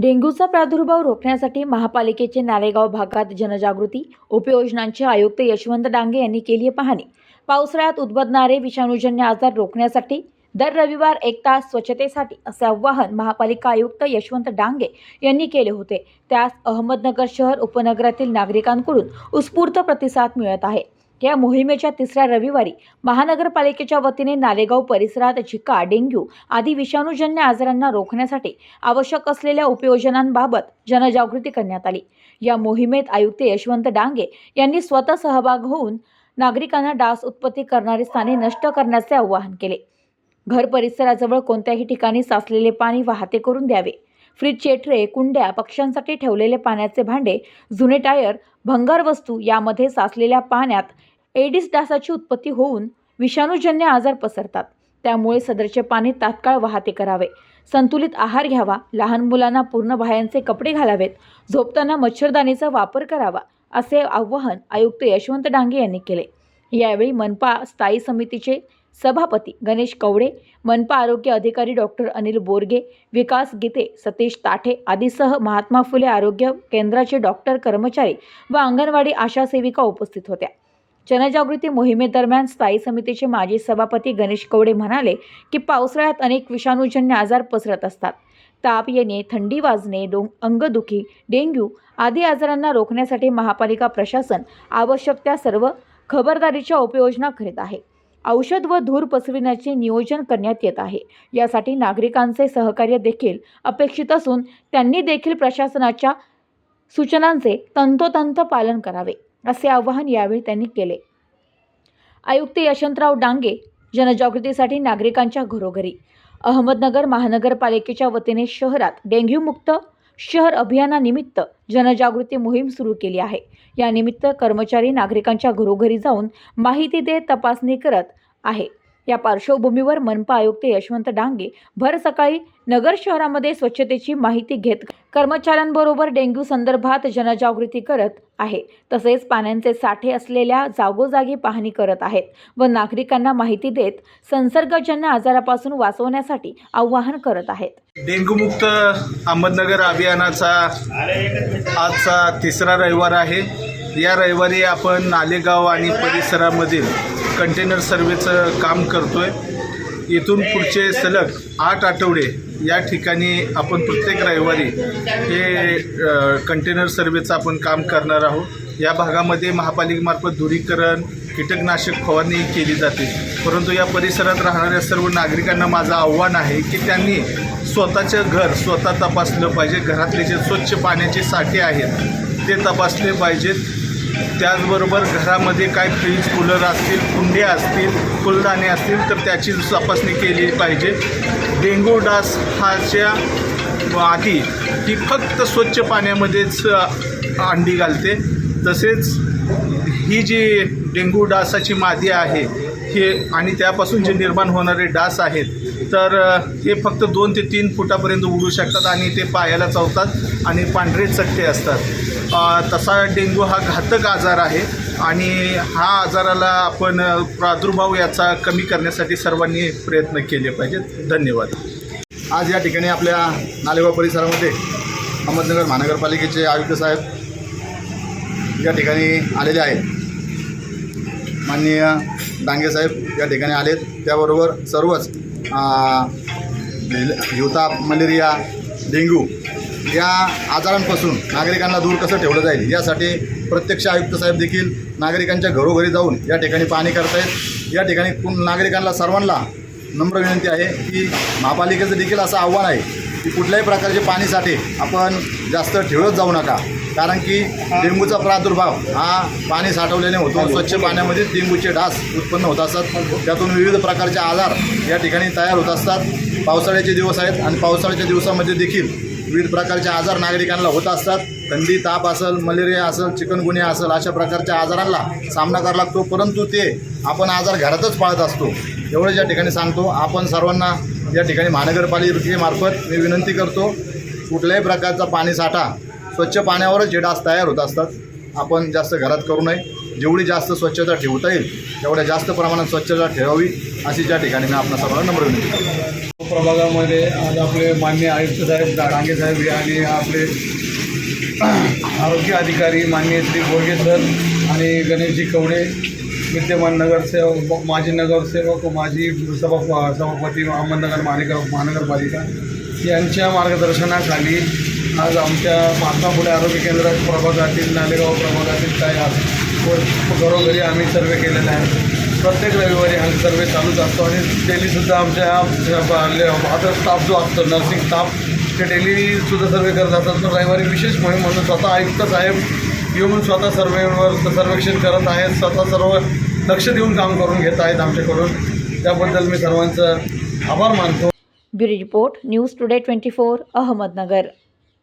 डेंग्यूचा प्रादुर्भाव रोखण्यासाठी महापालिकेचे नालेगाव भागात जनजागृती उपयोजनांचे आयुक्त यशवंत डांगे यांनी केली आहे पाहणी. पावसाळ्यात उद्भवणारे विषाणूजन्य आजार रोखण्यासाठी दर रविवार एक तास स्वच्छतेसाठी असे आवाहन महापालिका आयुक्त यशवंत डांगे यांनी केले होते. त्यास अहमदनगर शहर उपनगरातील नागरिकांकडून उत्स्फूर्त प्रतिसाद मिळत आहे. या मोहिमेच्या तिसऱ्या रविवारी महानगरपालिकेच्या वतीने नालेगाव परिसरात झिका डेंग्यू आदी विषाणूजन्य आजारांना रोखण्यासाठी आवश्यक असलेल्या उपयोजनांबाबत जनजागृती करण्यात आली. या मोहिमेत आयुक्त यशवंत डांगे यांनी स्वतः सहभाग होऊन नागरिकांना डास उत्पत्ती करणारी स्थाने नष्ट करण्याचे आवाहन केले. घर परिसराजवळ कोणत्याही ठिकाणी साचलेले पाणी वाहते करून द्यावे. फ्रीजचे ट्रे कुंड्या पक्ष्यांसाठी ठेवलेले पाण्याचे भांडे जुने टायर भंगार वस्तू यामध्ये साचलेल्या पाण्यात एडिस डासाची उत्पत्ती होऊन विषाणूजन्य आजार पसरतात. त्यामुळे सदरचे पाणी तात्काळ वाहते करावे. संतुलित आहार घ्यावा. लहान मुलांना पूर्ण बाह्यांचे कपडे घालावेत. झोपताना मच्छरदाणीचा वापर करावा असे आवाहन आयुक्त यशवंत डांगे यांनी केले. यावेळी मनपा स्थायी समितीचे सभापती गणेश कवडे मनपा आरोग्य अधिकारी डॉक्टर अनिल बोरगे विकास गीते सतीश ताठे आदीसह महात्मा फुले आरोग्य केंद्राचे डॉक्टर कर्मचारी व अंगणवाडी आशा सेविका उपस्थित होत्या. जनजागृती मोहिमेदरम्यान स्थायी समितीचे माजी सभापती गणेश कवडे म्हणाले की पावसाळ्यात अनेक विषाणूजन्य आजार पसरत असतात. ताप येणे थंडी वाजणे डोंग अंगदुखी डेंग्यू आदी आजारांना रोखण्यासाठी महापालिका प्रशासन आवश्यक त्या सर्व खबरदारीच्या उपयोजना करीत आहे. औषध व धूर पसरविण्याचे नियोजन करण्यात येत आहे. यासाठी नागरिकांचे सहकार्य देखील अपेक्षित असून त्यांनी देखील प्रशासनाच्या सूचनांचे तंतोतंत पालन करावे असे आवाहन यावेळी त्यांनी केले. आयुक्त यशवंतराव डांगे जनजागृतीसाठी नागरिकांच्या घरोघरी अहमदनगर महानगरपालिकेच्या वतीने शहरात डेंग्यूमुक्त शहर अभियानानिमित्त जनजागृती मोहीम सुरू केली आहे. यानिमित्त कर्मचारी नागरिकांच्या घरोघरी जाऊन माहिती देत तपासणी करत आहे. या पार्श्वभूमीवर मनपा आयुक्त यशवंत डांगे भर सकाळी नगर शहरामध्ये स्वच्छतेची माहिती घेत कर्मचाऱ्यांबरोबर डेंग्यू संदर्भात जनजागृती करत आहे. तसेच पाण्याचे साठे असलेल्या जागोजागी पाहणी करत आहेत व नागरिकांना माहिती देत संसर्गजन्य आजारापासून वाचवण्यासाठी आवाहन करत आहेत. डेंग्यूमुक्त अहमदनगर अभियानाचा आजचा तिसरा रविवार आहे. या रविवारी आपण नालेगाव आणि परिसरामधील कंटेनर सर्वेचं काम करतोय. इथून पुढचे सलग आठ आठवडे या ठिकाणी आपण प्रत्येक रविवारी हे कंटेनर सर्वेचं आपण काम करणार आहोत. या भागामध्ये महापालिकेमार्फत धुरीकरण कीटकनाशक फवारणी केली जाते. परंतु या परिसरात राहणाऱ्या सर्व नागरिकांना माझं आव्हान आहे की त्यांनी स्वतःचं घर स्वतः तपासलं पाहिजे. घरातले जे स्वच्छ पाण्याचे साठे आहेत ते तपासले पाहिजेत. त्याचबरोबर घरामध्ये काय फ्रीज कूलर असतील कुंडे असतील फुलदाणे असतील तर त्याची तपासणी केली पाहिजे. डेंगू डास हाच्या आधी ही फक्त स्वच्छ पाण्यामध्येच अंडी घालते. तसेच ही जी डेंगू डासाची मादी आहे हे आणि त्यापासून जे निर्माण होणारे डास आहेत तर ते हे फक्त दोन ते तीन फुटापर्यंत उडू शकतात आणि ते पायाला चावतात आणि पांढरे चट्टे असतात. तसा डेंग्यू हा घातक आजार आहे आणि हा आजाराला आपण प्रादुर्भाव याचा कमी करण्यासाठी सर्वांनी प्रयत्न केले पाहिजेत. धन्यवाद. आज या ठिकाणी आपल्या नालेगाव परिसरामध्ये अहमदनगर महानगरपालिकेचे आयुक्त साहेब या ठिकाणी आलेले आहेत. माननीय डांगे साहेब या ठिकाणी आलेत. त्याबरोबर सर्वच आ, मलेरिया डेंग्यू या आजारांपासून नागरिकांना दूर कसं ठेवलं जाईल? यासाठी प्रत्यक्ष आयुक्त साहेब देखील नागरिकांच्या घरोघरी जाऊन या ठिकाणी पाहणी करतायत. या ठिकाणी नागरिकांना सर्वांना नम्र विनंती आहे की महापालिकेचं देखील असं आव्हान आहे की कुठल्याही प्रकारचे पाणीसाठे आपण जास्त ठेवत जाऊ नका. कारण की डेंग्यूचा प्रादुर्भाव हा पाणी साठवल्याने होतो. स्वच्छ पाण्यामध्येच डेंग्यूचे डास उत्पन्न होत असतात. त्यातून विविध प्रकारचे आजार या ठिकाणी तयार होत असतात. पावसाळ्याचे दिवस आहेत आणि पावसाळ्याच्या दिवसामध्ये देखील विविध प्रकारचे आजार नागरिकांना होत असतात. थंडी ताप असेल मलेरिया असेल चिकनगुनिया असेल अशा प्रकारच्या आजारांना सामना करावा लागतो. परंतु ते आपण आजार घरातच पाळत असतो. एवढंच या ठिकाणी सांगतो. आपण सर्वांना या ठिकाणी महानगरपालिकेमार्फत मी विनंती करतो कुठल्याही प्रकारचा पाणीसाठा स्वच्छ पाण्यावरच जेडास तयार होत असतात. आपण जास्त घरात करू नये. जेवढी जास्त स्वच्छता ठेवता येईल तेवढ्या जास्त प्रमाणात स्वच्छता ठेवावी अशी ज्या ठिकाणी मी आपल्या सर्वांना नम्र विनंती प्रभागामध्ये आज आपले मान्य आयुक्त साहेब डांगे साहेब आणि आपले आरोग्य अधिकारी मान्य श्री बोरगे सर आणि गणेशजी कवडे विद्यमान नगरसेवक माजी नगरसेवक माजी सभा सभापती अहमदनगर महानगर महानगरपालिका यांच्या मार्गदर्शनाखाली आज आमच्या महात्मा आरोग्य केंद्र प्रभागातील नालेगाव प्रभागातील काय व घरोघरी आम्ही सर्वे केलेला आहे. प्रत्येक रविवारी हा सर्वे चालूच असतो आणि डेलीसुद्धा आमच्या अदर स्टाफ जो असतो नर्सिंग स्टाफ ते डेलीसुद्धा सर्वे करत असतात पण रविवारी विशेष मोहीम म्हणून स्वतः आयुक्त साहेब येऊन स्वतः सर्वेवर सर्वेक्षण करत आहेत. स्वतः सर्व लक्ष देऊन काम करून घेत आहेत आमच्याकडून. त्याबद्दल मी सर्वांचं आभार मानतो. Bureau report news today twenty four Ahmednagar.